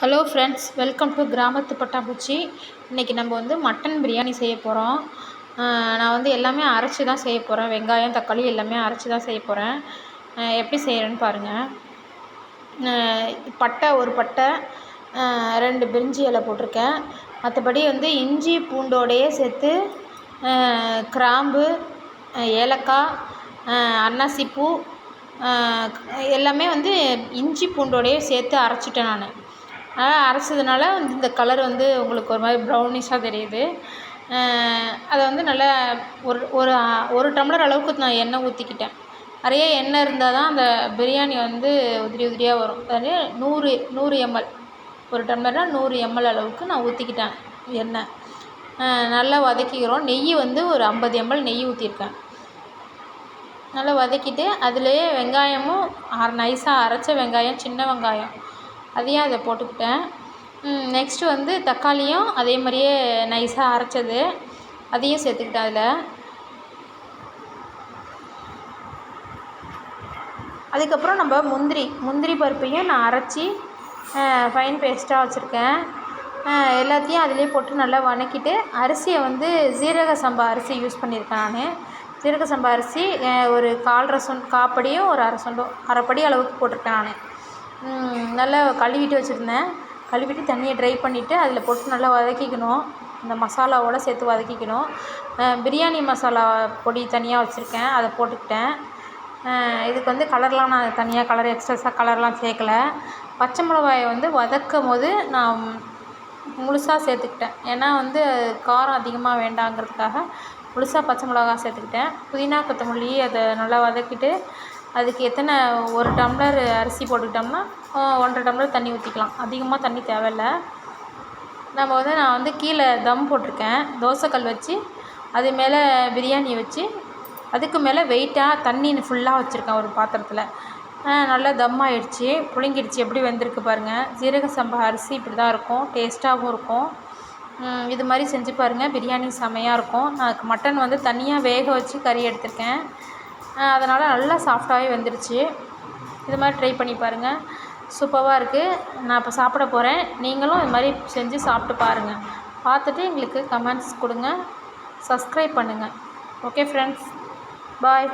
Hello friends welcome to கிராமத்து பட்டாம்பூச்சி. இன்றைக்கி நம்ம வந்து மட்டன் பிரியாணி செய்ய போகிறோம் நான் வந்து எல்லாமே அரைச்சி தான் செய்ய போகிறேன் வெங்காயம் தக்காளி எல்லாமே அரைச்சி தான் செய்ய போகிறேன் எப்படி செய்கிறேன்னு பாருங்கள் பட்டை ஒரு பட்டை ரெண்டு பிரிஞ்சி இலை போட்டிருக்கேன். மற்றபடி வந்து இஞ்சி பூண்டோடையே சேர்த்து கிராம்பு ஏலக்காய் அன்னாசிப்பூ எல்லாமே வந்து இஞ்சி பூண்டோடையே சேர்த்து அரைச்சிட்டேன் நான். அதனால் அரைச்சதுனால வந்து இந்த கலர் வந்து உங்களுக்கு ஒரு மாதிரி ப்ரௌனிஷாக தெரியுது. அதை வந்து நல்லா ஒரு ஒரு ஒரு டம்ளர் அளவுக்கு நான் எண்ணெய் ஊற்றிக்கிட்டேன் நிறைய எண்ணெய் இருந்தால் தான் அந்த பிரியாணி வந்து உதிரி உதிரியாக வரும். அது நூறு நூறு எம்எல் ஒரு டம்ளர்னால் நூறு எம்எல் அளவுக்கு நான் ஊற்றிக்கிட்டேன் எண்ணெய். நல்லா வதக்கிக்கிறோம். நெய் வந்து ஒரு ஐம்பது எம்எல் நெய் ஊற்றிருக்கேன் நல்லா வதக்கிட்டு அதிலேயே வெங்காயமும் நைஸாக அரைச்ச வெங்காயம் சின்ன வெங்காயம். அதையும் அதை போட்டுக்கிட்டேன். நெக்ஸ்ட்டு வந்து தக்காளியும் அதே மாதிரியே நைஸாக அரைச்சது. அதையும் சேர்த்துக்கிட்டேன் அதில். அதுக்கப்புறம் நம்ம முந்திரி முந்திரி பருப்பையும் நான் அரைச்சி ஃபைன் பேஸ்ட்டாக வச்சுருக்கேன். எல்லாத்தையும் அதிலே போட்டு நல்லா வதக்கிட்டு அரிசியை வந்து ஜீரக சம்பா அரிசி யூஸ் பண்ணியிருக்கேன் நான். ஜீரக சம்பா அரிசி ஒரு கால் ரசம் காப்படியும் ஒரு அரை சொண்டும் அரைப்படி அளவுக்கு போட்டிருக்கேன் நான். நல்லா கழுவிட்டு வச்சுருந்தேன். கழுவிட்டு தண்ணியை ட்ரை பண்ணிவிட்டு அதில் போட்டு நல்லா வதக்கிக்கணும். இந்த மசாலாவோடு சேர்த்து வதக்கிக்கணும். பிரியாணி மசாலா பொடி தனியாக வச்சுருக்கேன். அதை போட்டுக்கிட்டேன். இதுக்கு வந்து கலர்லாம் நான் தனியாக கலர் எக்ஸ்ட்ராஸாக கலர்லாம் சேர்க்கல. பச்சை மிளகாயை வந்து வதக்கும் போது நான் முழுசாக சேர்த்துக்கிட்டேன். ஏன்னா வந்து காரம் அதிகமாக வேண்டாங்கிறதுக்காக முழுசாக பச்சை மிளகா சேர்த்துக்கிட்டேன். புதினா கொத்தமல்லி அதை நல்லா வதக்கிட்டு அதுக்கு எத்தனை ஒரு டம்ளர் அரிசி போட்டுக்கிட்டோம்னா ஒன்றரை டம்ளர் தண்ணி ஊற்றிக்கலாம் அதிகமாக தண்ணி தேவையில்ல. நம்ம வந்து நான் வந்து கீழே தம் போட்டிருக்கேன். தோசைக்கல் வச்சு அது மேலே பிரியாணி வச்சு அதுக்கு மேலே வெயிட்டாக தண்ணி ஃபுல்லாக வச்சுருக்கேன் ஒரு பாத்திரத்தில். நல்லா தம் ஆகிடுச்சி புழுங்கிடுச்சு. எப்படி வெந்திருக்கு பாருங்கள் ஜீரக சம்பா அரிசி இப்படி தான் இருக்கும். டேஸ்ட்டாகவும் இருக்கும். இது மாதிரி செஞ்சு பாருங்கள் பிரியாணி செமையாக இருக்கும். நான் மட்டன் வந்து தனியாக வேக வச்சு கறி எடுத்திருக்கேன். அதனால் நல்லா சாஃப்டாகவே வெந்துருச்சு. இது மாதிரி ட்ரை பண்ணி பாருங்கள் சூப்பராக இருக்குது நான் இப்போ சாப்பிட போகிறேன் நீங்களும் இது மாதிரி செஞ்சு சாப்பிட்டு பாருங்கள் பார்த்துட்டு எங்களுக்கு கமெண்ட்ஸ் கொடுங்க. சப்ஸ்கிரைப் பண்ணுங்கள் ஓகே ஃப்ரெண்ட்ஸ் பாய்